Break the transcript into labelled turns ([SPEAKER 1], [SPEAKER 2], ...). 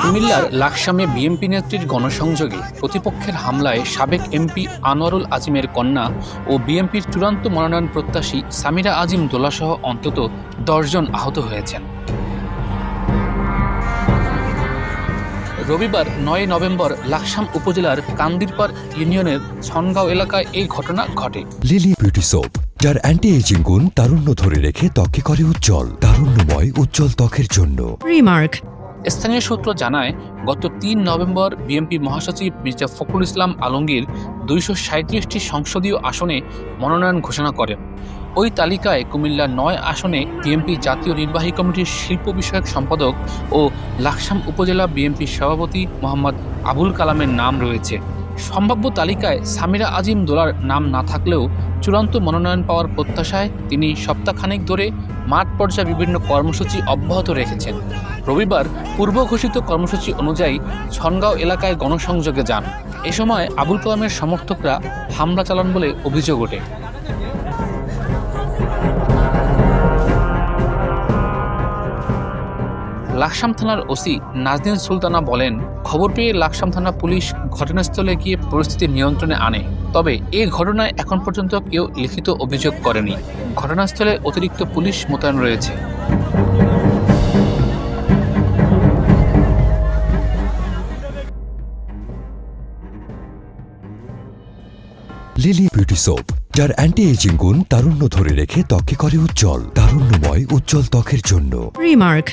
[SPEAKER 1] কুমিল্লার লাকসামে বিএনপি নেত্রীর গণসংযোগে প্রতিপক্ষের হামলায় সাবেক এমপি আনোয়ারুল আজিমের কন্যা ও বিএনপির চূড়ান্ত মনোনয়ন প্রত্যাশী সামিরা আজিম দোলাসহ অন্তত দশজন আহত হয়েছেন। রবিবার নয় নভেম্বর লাকসাম উপজেলার কান্দিরপাড় ইউনিয়নের ছনগাঁও এলাকায় এই ঘটনা ঘটে।
[SPEAKER 2] Lily beauty soap. যার অ্যান্টি এজিং গুণ তারুণ্য ধরে রেখে ত্বকে করে উজ্জ্বল তারুণ্যময় উজ্জ্বল ত্বকের জন্য।
[SPEAKER 3] Remark.
[SPEAKER 1] স্থানীয় সূত্র জানায় গত তিন নভেম্বর বিএনপি মহাসচিব মির্জা ফখরুল ইসলাম আলমগীর দুইশো সাঁত্রিশটি সংসদীয় আসনে মনোনয়ন ঘোষণা করেন। ওই তালিকায় কুমিল্লা নয় আসনে বিএনপি জাতীয় নির্বাহী কমিটির শিল্প বিষয়ক সম্পাদক ও লাকসাম উপজেলা বিএনপির সভাপতি মোহাম্মদ আবুল কালামের নাম রয়েছে। সম্ভাব্য তালিকায় সামিরা আজিম দোলার নাম না থাকলেও চূড়ান্ত মনোনয়ন পাওয়ার প্রত্যাশায় তিনি সপ্তাহখানেক ধরে মাঠ পর্যায়ে বিভিন্ন কর্মসূচি অব্যাহত রেখেছেন। রবিবার পূর্ব ঘোষিত কর্মসূচি অনুযায়ী ছনগাঁও এলাকায় গণসংযোগে যান। এ সময় আবুল কালামের সমর্থকরা হামলা চালান বলে অভিযোগ ওঠে। লাকসাম থানার ওসি নাজনীন সুলতানা বলেন খবর পেয়ে লাকসাম থানা পুলিশ ঘটনাস্থলে গিয়ে পরিস্থিতি নিয়ন্ত্রণে আনে। তবে এ ঘটনায় এখন পর্যন্ত কেউ লিখিত অভিযোগ করেনি। ঘটনাস্থলে অতিরিক্ত পুলিশ মোতায়েন রয়েছে।
[SPEAKER 2] লিলি বিউটি সোপ যার অ্যান্টি এজিং গুণ তারুণ্য ধরে রেখে ত্বকে করে উজ্জ্বল তারুণ্যময় উজ্জ্বল ত্বকের জন্য।
[SPEAKER 3] Remark.